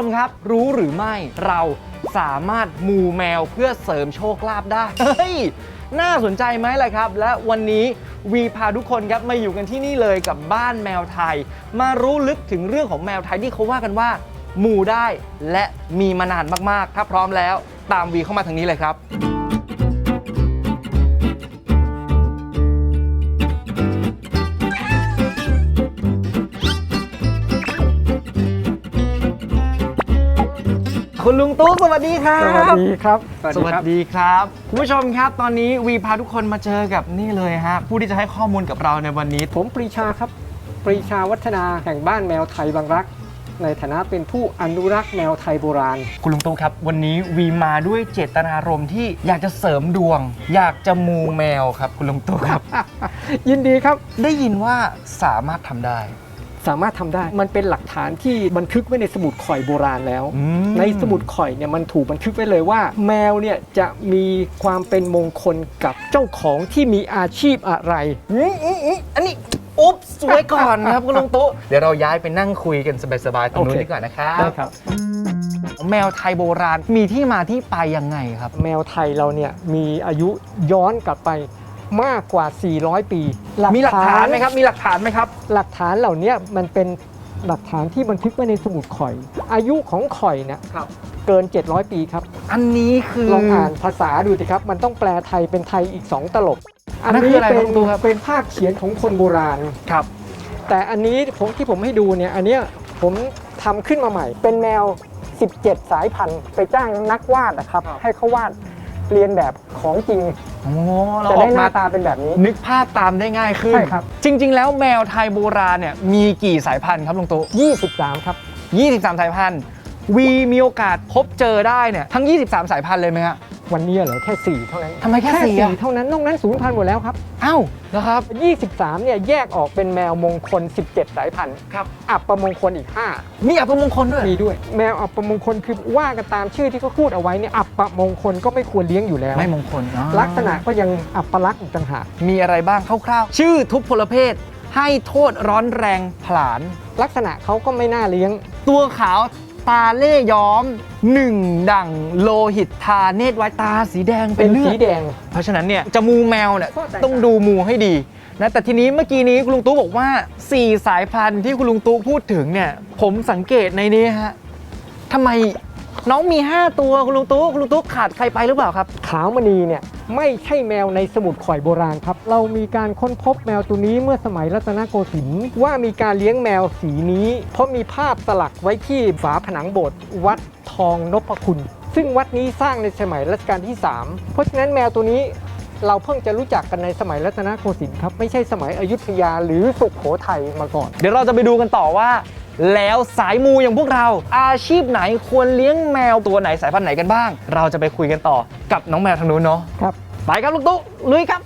มครับ รู้หรือไม่เราสามารถมูแมวเพื่อเสริมโชคลาภได้ เฮ้ย น่าสนใจไหมล่ะครับ และวันนี้วีพาทุกคนครับมาอยู่กันที่นี่เลยกับบ้านแมวไทย มารู้ลึกถึงเรื่องของแมวไทยที่เขาว่ากันว่ามูได้และมีมานานมากๆ ถ้าพร้อมแล้ว ตามวีเข้ามาทางนี้เลยครับ คุณลุงตู้สวัสดีครัสวัสบดีครับ สวัสดีครับคุณผู้ชมครับ ตอนนี้วีพาทุกคนมาเจอกับนี่เลยฮะผู้ที่จะให้ข้อมูลกับเราในวันนี้ ผมปรีชาครับ ปรีชาวัฒนาแห่งบ้านแมวไทยบางรัก ในฐานะเป็นผู้อนุรักษ์แมวไทยโบราณ คุณลุงตู้ครับ วันนี้วีมาด้วยเจตนารมณ์ที่อยากจะเสริมดวง อยากจะมูแมวครับ คุณลุงตู้ครับ ยินดีครับ ได้ยินว่าสามารถทำได้ สามารถทำได้ มันเป็นหลักฐานที่บันทึกไว้ในสมุดข่อยโบราณแล้วอืมในสมุดข่อยเนี่ยมันถูกบันทึกไว้เลยว่า แมวเนี่ยจะมีความเป็นมงคลกับเจ้าของที่มีอาชีพอะไรอืมอืมอืมอันนี้อุ๊บสวยก่อนครับคุณลุงตู้เดี๋ยวเราย้ายไปนั่งคุยกันสบายๆตรงนู้นโอเคดีกว่านะครับได้ครับแมวไทยโบราณมีที่มาที่ไปยังไงครับ แมวไทยเราเนี่ยมีอายุย้อนกลับไป มากกว่า 400 ปีมีหลักฐานไหมครับ มีหลักฐานไหมครับ หลักฐานเหล่านี้มันเป็นหลักฐานที่บันทึกไว้ในสมุดข่อย อายุของข่อยเนี่ยครับเกิน 700 ปีครับ อันนี้คือลองอ่านภาษาดูสิครับ มันต้องแปลไทยเป็นไทยอีก 2 ตลบ อันนั้นคืออะไรเป็ครับนคุณครูครับเป็นภาพเขียนของคนโบราณครับ แต่อันนี้ผมที่ผมให้ดูเนี่ยอันเนี้ยผมทำขึ้นมาใหม่ เป็นแมว17 สายพันธุ์ ไปจ้างนักวาดนะครับครับให้เขาวาด เรียนแบบของจริงโอ้เราจะอได้อกหมาน้าตาเป็นแบบนี้ นึกภาพตามได้ง่ายขึ้น ใช่ครับ จริง ๆ แล้วแมวไทยโบราณเนี่ยมีกี่สายพันธุ์ครับลุงตู่23 ครับ 23 สายพันธุ์วีมีโอกาสพบเจอได้เนี่ยทั้ง 23 สายพันธุ์เลยไหมฮะ วันนี้เหรอแค่ 4 เท่านั้นทำไมแค่สี่อะเท่านั้นนอกนั้นศูนย์พันธุ์หมดแล้วครับเอ้านะครับ 23เนี่ยแยกออกเป็นแมวมงคล 17 สายพันธุ์ครับ อับประมงคลอีก มีอัปมงคลด้วย 5 มีด้วย แมวอับประมงคลคือว่ากันตามชื่อที่เขาพูดเอาไว้เนี่ยอับประมงคลก็ไม่ควรเลี้ยงอยู่แล้ว ไม่มงคลอ๋อลักษณะก็ยังอับปลักษณ์อีกต่างหาก มีอะไรบ้างคร่าวๆ ชื่อทุกพลเพศ ให้โทษร้อนแรงผลาญลักษณะเขาก็ไม่น่าเลี้ยง ตัวขาว ตาเล่ย้อมหนึ่งดั่งโลหิตทาเนตรไว้ตาสีแดงเป็เป็นนเลือสีดแดง เพราะฉะนั้นเนี่ยจะมูแมวเนี่ยก็แตกต่าง ต้องดูมูให้ดีนะแต่ทีนี้เมื่อกี้นี้คุณลุงตู้บอกว่า 4 สายพันธุ์ที่คุณลุงตู้พูดถึงเนี่ยผมสังเกตในนี้ฮะทำไม น้องมี 5 ตัวคุณลุงตู้คุณลุงตู้ขาดใครไปหรือเปล่าครับ ขาวมณีเนี่ยไม่ใช่แมวในสมุดข่อยโบราณครับ เรามีการค้นพบแมวตัวนี้เมื่อสมัยรัตนโกสินทร์ว่ามีการเลี้ยงแมวสีนี้ เพราะมีภาพสลักไว้ที่ฝาผนังโบสถ์วัดทองนพคุณ ซึ่งวัดนี้สร้างในสมัยรัชกาลที่ 3 เพราะฉะนั้นแมวตัวนี้เราเพิ่งจะรู้จักกันในสมัยรัตนโกสินทร์ครับไม่ใช่สมัยอยุธยาหรือสุขโขทัยมาก่อน เดี๋ยวเราจะไปดูกันต่อว่า แล้วสายมูอย่างพวกเรา อาชีพไหนควรเลี้ยงแมวตัวไหนสายพันธุ์ไหนกันบ้าง เราจะไปคุยกันต่อกับน้องแมวทางนู้นเนาะครับ ไปครับลูกตุ๊ลุยครับ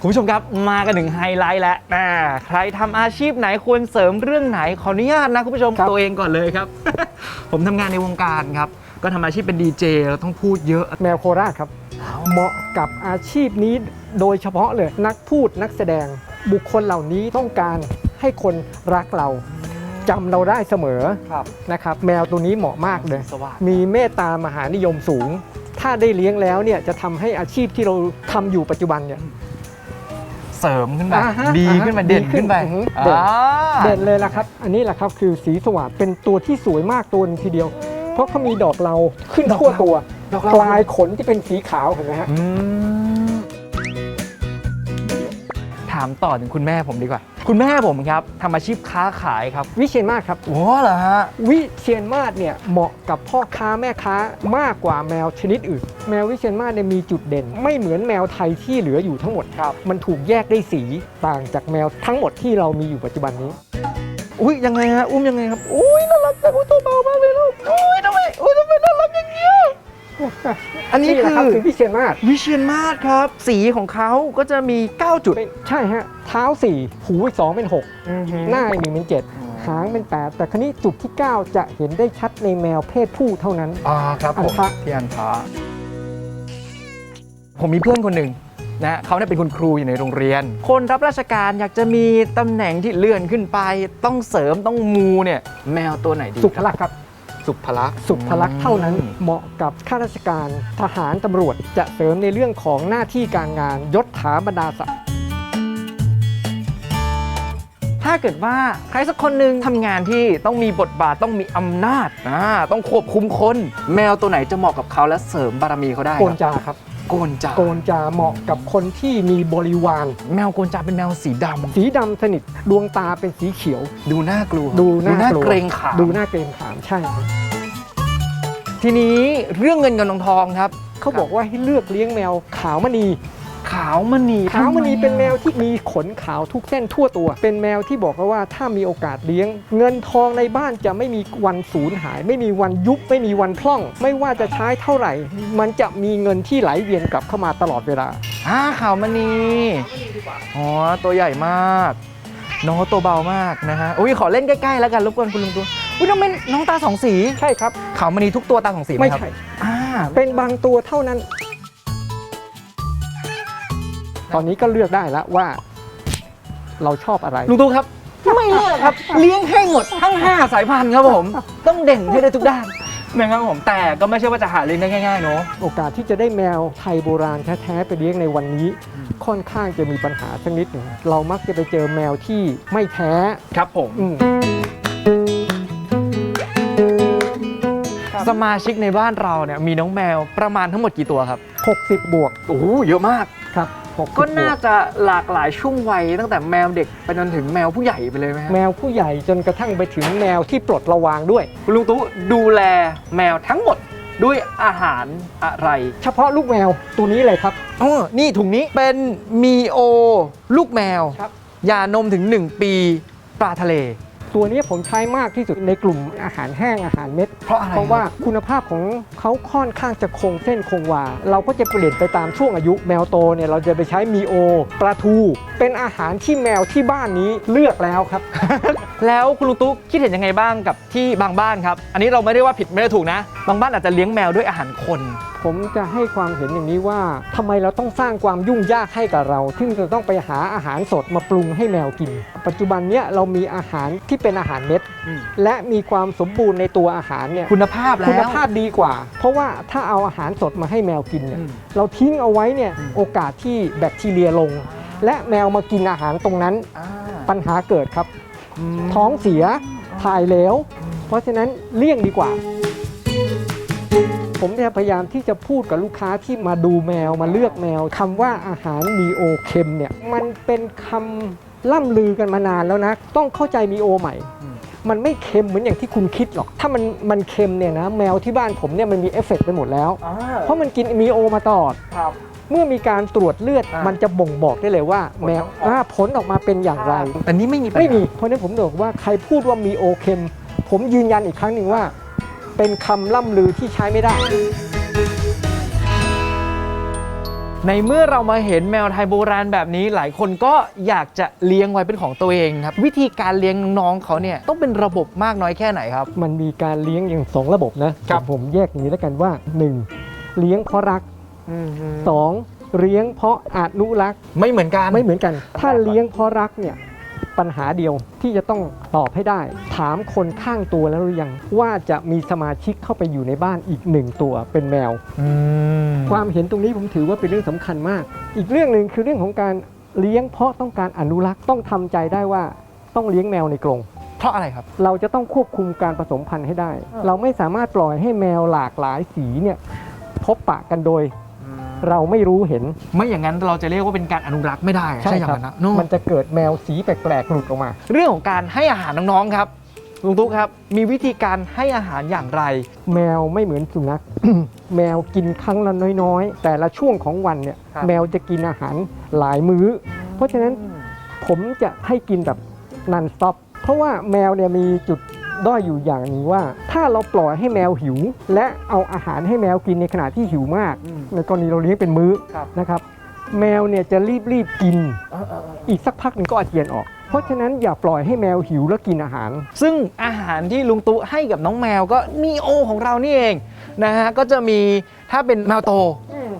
คุณผู้ชมครับมากันถึงไฮไลท์แล้วอ่าใครทำอาชีพไหนควรเสริมเรื่องไหนขออนุญาตนะคุณผู้ชมครับ ตัวเองก่อนเลยครับ ผมทำงานในวงการครับ ก็ทำอาชีพเป็นดีเจเราต้องพูดเยอะ แมวโคราชครับ เหมาะกับอาชีพนี้ โดยเฉพาะเลยนักพูดนักแสดงบุคคลเหล่านี้ต้องการให้คนรักเราจำเราได้เสมอครับ นะครับ แมวตัวนี้เหมาะมากเลย สว่าง มีเมตตามหานิยมสูง ถ้าได้เลี้ยงแล้วเนี่ยจะทำให้อาชีพที่เราทำอยู่ปัจจุบันเนี่ย เสริมขึ้นไปอ่าฮะดีขึ้นมาอ่าฮะเด่นขึ้นไปดีขึ้นอือหือเด่นอ่าเด่นเลยละครับ อันนี้แหละครับคือสีสวัสดเป็นตัวที่สวยมากตัวหนึงทีเดียว เพราะเขามีดอกเราขึ้นทั่วตัว ดอกเราปลายขนที่เป็นสีขาวเห็นไหมฮะ อืมถามต่อถึงคุณแม่ผมดีกว่า คุณแม่ผมครับทำอาชีพค้าขายครับวิเชียนมาศครับ โอ้เหรอฮะ วิเชียนมาศเนี่ยเหมาะกับพ่อค้าแม่ค้ามากกว่าแมวชนิดอื่น แมววิเชียนมาศเนี่ยมีจุดเด่น ไม่เหมือนแมวไทยที่เหลืออยู่ทั้งหมดครับ มันถูกแยกด้วยสีต่างจากแมวทั้งหมดที่เรามีอยู่ปัจจุบันนี้ อุ้ยยังไงฮะ อุ้มยังไงครับ อุ้ยน่ารักจังอุ้ยตัวเบามาก อันนี้แหละครับคือคือวิเชียนมาศวิเชียนมาศครับ สีของเขาก็จะมี 9 จุดเป็นใช่ฮะ เท้าสี่หูอีกสองเป็นหกหน้าอีกหนึ่งเป็นเจ็ดหางเป็นแปดแต่ครั้นี้จุดที่ 9 จะเห็นได้ชัดในแมวเพศผู้เท่านั้น อ่าครับผมอันทะที่อันทะผมมีเพื่อนคนหนึ่งนะเขาเนี่ยเป็นคุณครูอยู่ในโรงเรียน คนรับราชการอยากจะมีตำแหน่งที่เลื่อนขึ้นไป ต้องเสริมต้องมูเนี่ยแมวตัวไหนดีสุภลักษณ์ครับ สุภลักษณ์สุภลักษณ์เท่านั้นเหมาะกับข้าราชการทหารตำรวจจะเสริมในเรื่องของหน้าที่การงานยศถาบรรดาศักดิ์ถ้าเกิดว่าใครสักคนหนึ่งทำงานที่ต้องมีบทบาทต้องมีอำนาจอ่าต้องควบคุมคน แมวตัวไหนจะเหมาะกับเขาและเสริมบารมีเขาได้โกนครับจาครับ โกนจาโกนจาเหมาะกับคนที่มีบริวารแมวโกนจาเป็นแมวสีดำสีดำสนิทดวงตาเป็นสีเขียว ดูน่ากลัวดูน่ากลัวเกรงขามดูหน้าเกรงขามใช่ครับทีนี้เรื่องเงินเงินทองทองครับ เขาบอกว่าให้เลือกเลี้ยงแมวขาวมณี ขาวมณีขาวมณีทำไอะเป็นแมวที่มีขนขาวทุกเส้นทั่วตัว เป็นแมวที่บอกว่าว่าถ้ามีโอกาสเลี้ยง เงินทองในบ้านจะไม่มีวันสูญหาย ไม่มีวันยุบไม่มีวันพร่อง ไม่ว่าจะใช้เท่าไหร่ มันจะมีเงินที่ไหลเวียนกลับเข้ามาตลอดเวลาอ่าขาวมณีอ๋อตัวใหญ่มากน้องเขาตัวเบามากนะฮะอุ้ยขอเล่นใกล้ๆแล้วกันรบกวนคุณลุงตัวอุ้ยน้องเป็นน้องตาสองสี ใช่ครับขาวมณีทุกตัวตาสองสีไหมไม่ครับใช่อ่าเป็นบางตัวเท่านั้น ตอนนี้ก็เลือกได้แล้วว่า เราชอบอะไร ลุงตู้ครับ ไม่เลือกครับ เลี้ยงให้หมดทั้ง 5 สายพันธุ์ครับผม ต้องเด่นให้ได้ทุกด้านนะครับผมแต่ก็ไม่ใช่ว่าจะหาเลี้ยงได้ง่ายๆเนาะโอกาสที่จะได้แมวไทยโบราณแท้ๆไปเลี้ยงในวันนี้ ค่อนข้างจะมีปัญหาสักนิดหนึ่งเรามักจะไปเจอแมวที่ไม่แท้ครับผม อืม สมาชิกในบ้านเราเนี่ยมีน้องแมวประมาณทั้งหมดกี่ตัวครับ 60 บวกโอ้โหเยอะมากครับ 60ก็น่าบวจะหลากหลายช่วงวัยตั้งแต่แมวเด็กไปจนถึงแมวผู้ใหญ่ไปเลยไหมฮะแมวผู้ใหญ่จนกระทั่งไปถึงแมวที่ปลดระวางด้วย คุณลุงตู้ดูแลแมวทั้งหมดด้วยอาหารอะไร เฉพาะลูกแมวตัวนี้เลยครับอ๋อนี่ถุงนี้เป็นมีโอ ลูกแมว ครับ ยานมถึง 1 ปีปลาทะเล ตัวนี้ผมใช้มากที่สุดในกลุ่มอาหารแห้งอาหารเม็ด เพราะอะไรเพราะว่าคุณภาพของเขาค่อนข้างจะคงเส้นคงวา เราก็จะเปลี่ยนไปตามช่วงอายุแมวโตเนี่ยเราจะไปใช้มีโอปลาทู เป็นอาหารที่แมวที่บ้านนี้เลือกแล้วครับ แล้วคุณลุงตุ๊กคิดเห็นยังไงบ้างกับที่บางบ้านครับ อันนี้เราไม่ได้ว่าผิดไม่ได้ถูกนะ บางบ้านอาจจะเลี้ยงแมวด้วยอาหารคน ผมจะให้ความเห็นอย่างนี้ว่าทำไมเราต้องสร้างความยุ่งยากให้กับเราซึ่งจะต้องไปหาอาหารสดมาปรุงให้แมวกิน ปัจจุบันเนี้ยเรามีอาหารที่เป็นอาหารเม็ดอืม และมีความสมบูรณ์ในตัวอาหารเนี่ย คุณภาพแล้ว คุณภาพดีกว่า เพราะว่าถ้าเอาอาหารสดมาให้แมวกินเนี่ยอืมเราทิ้งเอาไว้เนี่ยอืมโอกาสที่แบคทีเรียลง และแมวมากินอาหารตรงนั้นอ่าปัญหาเกิดครับมท้องเสียถ่ายเหลว เพราะฉะนั้นเลี่ยงดีกว่า ผมจะพยายามที่จะพูดกับลูกค้าที่มาดูแมวมาเลือกแมวคำว่าอาหารมีโอเค็มเนี่ยมันเป็นคำล่ำลือกันมานานแล้วนะ ต้องเข้าใจมีโอใหม่อืมมันไม่เค็มเหมือนอย่างที่คุณคิดหรอก ถ้ามันมันเค็มเนี่ยนะ แมวที่บ้านผมเนี่ยมันมีเอฟเฟกต์ไปหมดแล้วอ่าเพราะมันกินมีโอมาตลอดครับ เมื่อมีการตรวจเลือดอ่ามัมันจะบ่งบอกได้เลยว่าแมวผลออกอ่าผลออกมาเป็นอย่างไร แต่นี่ไม่มีปัญหาไม่มีเพราะฉะนั้นผมบอกว่าใครพูดว่ามีโอเค็ม ผมยืนยันอีกครั้งหนึ่งว่า เป็นคำล่ำลือที่ใช้ไม่ได้ ในเมื่อเรามาเห็นแมวไทยโบราณแบบนี้ หลายคนก็อยากจะเลี้ยงไว้เป็นของตัวเองครับ วิธีการเลี้ยงน้องๆเขาเนี่ยต้องเป็นระบบมากน้อยแค่ไหนครับ มันมีการเลี้ยงอย่างสองระบบนะครับ ผมแยกอย่างนี้แล้วกันว่า 1. เลี้ยงเพราะรัก 2. เลี้ยงเพราะอนุรักษ์ไม่เหมือนกัน ไม่เหมือนกัน ถ้าเลี้ยงเพราะรักเนี่ยปัญหาเดียวที่จะต้องตอบให้ได้ ถามคนข้างตัวแล้วหรือยังว่าจะมีสมาชิกเข้าไปอยู่ในบ้านอีกหนึ่งตัวเป็นแมวอืมความเห็นตรงนี้ผมถือว่าเป็นเรื่องสำคัญมาก อีกเรื่องหนึ่งคือเรื่องของการเลี้ยงเพราะต้องการอนุรักษ์ต้องทำใจได้ว่าต้องเลี้ยงแมวในกรงเพราะอะไรครับ เราจะต้องควบคุมการผสมพันธุ์ให้ได้ เราไม่สามารถปล่อยให้แมวหลากหลายสีเนี่ยพบปะกันโดย เราไม่รู้เห็นไม่อย่างนั้นเราจะเรียกว่าเป็นการอนุรักษ์ไม่ได้ใช่อย่างนั้นนะเนอะมันจะเกิดแมวสีแปลกๆหลุดออกมา เรื่องของการให้อาหารน้องๆครับลุงตุ๊กครับ มีวิธีการให้อาหารอย่างไร แมวไม่เหมือนสุนัขแมวกินครั้งละน้อยๆ แต่ละช่วงของวันเนี่ยครับแมวจะกินอาหารหลายมื้อ เพราะฉะนั้นผมจะให้กินแบบนันสต็อปเพราะว่าแมวเนี่ยมีจุด ด้อยอยู่อย่างหนึงว่า ถ้าเราปล่อยให้แมวหิว และเอาอาหารให้แมวกินในขณะที่หิวมากอืมในกรณีเราเลี้ยงเป็นมื้อครับนะครับ แมวเนี่ยจะรีบรีบๆกิน อีกสักพักหนึ่งก็อาเจียนออก เพราะฉะนั้นอย่าปล่อยให้แมวหิวแล้วกินอาหาร ซึ่งอาหารที่ลุงตุ๊ให้กับน้องแมวก็มีโอของเรานี่เองนะฮะก็จะมีถ้าเป็นแมวโต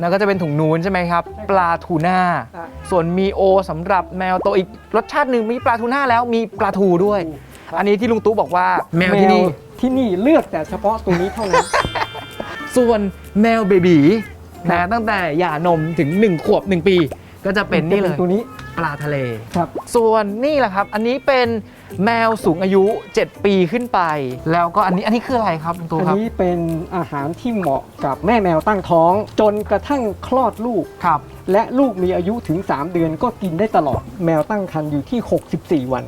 แล้วก็จะเป็นถุงนูนใช่ไหมครับใช่ครับปลาทูน่าอะส่วนมีโอสำหรับแมวตัวอีกรสชาติหนึ่งมีปลาทูน่าแล้วมีปลาทูด้วยครับ อันนี้ที่ลุงตู้บอกว่าแมวที่นี่ ที่นี่เลือกแต่เฉพาะตัวนี้เท่านั้น ส่วนแมวเบบีนะตั้งแต่หย่านมถึง 1 ขวบ 1 ปี ก็จะเป็นนี่เลยตัวนี้ปลาทะเลครับ ส่วนนี่แหละครับ อันนี้เป็นแมวสูงอายุ 7 ปีขึ้นไป แล้วก็อันนี้อันนี้คืออะไรครับลุงตู้อันครับนี้เป็นอาหารที่เหมาะกับแม่แมวตั้งท้อง จนกระทั่งคลอดลูกครับ และลูกมีอายุถึง 3 เดือนก็กินได้ตลอด แมวตั้งครรภ์อยู่ที่ 64 วัน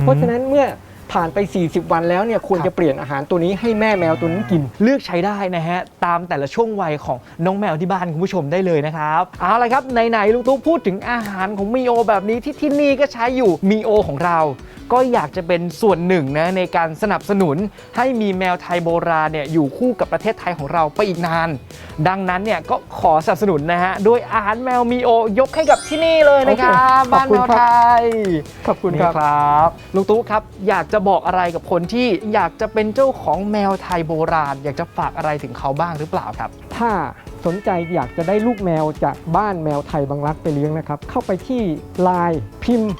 เพราะฉะนั้นเมื่อ ผ่านไป 40 วันแล้วเนี่ยควรครับจะเปลี่ยนอาหารตัวนี้ให้แม่แมวตัวนั้นกิน เลือกใช้ได้นะฮะ ตามแต่ละช่วงวัยของน้องแมวที่บ้านคุณผู้ชมได้เลยนะครับเอาละครับไหนๆลุงตุ๊กพูดถึงอาหารของมีโอแบบนี้ที่ที่นี่ก็ใช้อยู่มีโอของเรา ก็อยากจะเป็นส่วนหนึ่งนะในการสนับสนุนให้มีแมวไทยโบราณเนี่ยอยู่คู่กับประเทศไทยของเราไปอีกนาน ดังนั้นเนี่ยก็ขอสนับสนุนนะฮะด้วยอาหารแมวมีโอยกให้กับที่นี่เลยนะครับโอเคบ้านขอบคุแมณวครับไทยขอบคุณนี่ครับครับลุงตุ๊ครับอยากจะบอกอะไรกับคนที่อยากจะเป็นเจ้าของแมวไทยโบราณ อยากจะฝากอะไรถึงเขาบ้างหรือเปล่าครับ ถ้าสนใจอยากจะได้ลูกแมวจากบ้านแมวไทยบางรักไปเลี้ยงนะครับ เข้าไปที่ไลน์พิมพ์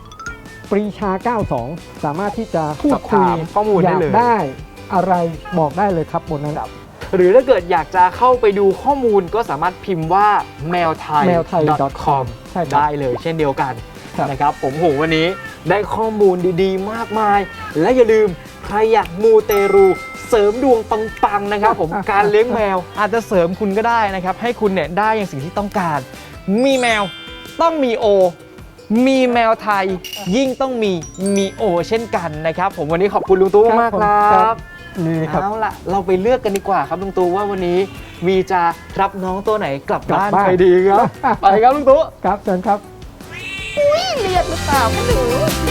ปรีชา 92 สามารถที่จะพูดคุยสอบถามข้อมูลได้เลยอยากได้อะไรบอกได้เลยครับบนนั้นหรือถ้าเกิดอยากจะเข้าไปดูข้อมูลก็สามารถพิมพ์ว่าแมวไทยแมวไทย .com ใช่ครับ ได้เลยเช่นเดียวกันครับ นะครับ ผมโหวันนี้ได้ข้อมูลดีๆ มากมาย และอย่าลืมใครอยากมูเตรู เสริมดวงปังๆนะครับ ผมการเลี้ยงแมว อาจจะเสริมคุณก็ได้นะครับ ให้คุณเนี่ยได้อย่างสิ่งที่ต้องการ มีแมวต้องมีโอ มีแมวไทยยิ่งต้องมีมีโอเช่นกันนะครับ ผมวันนี้ขอบคุณลุงตู้มากๆคครัรับ บนี่ครับ เอาล่ะ เราไปเลือกกันดีกว่าครับลุงตู่ว่าวันนี้มีจะรับน้องตัวไหนกลับกลับบ้านบ้าน ไปดีครับ ไปครับลุงตู่ครับเชิญครับเรียกหรือเปล่าไม่รู้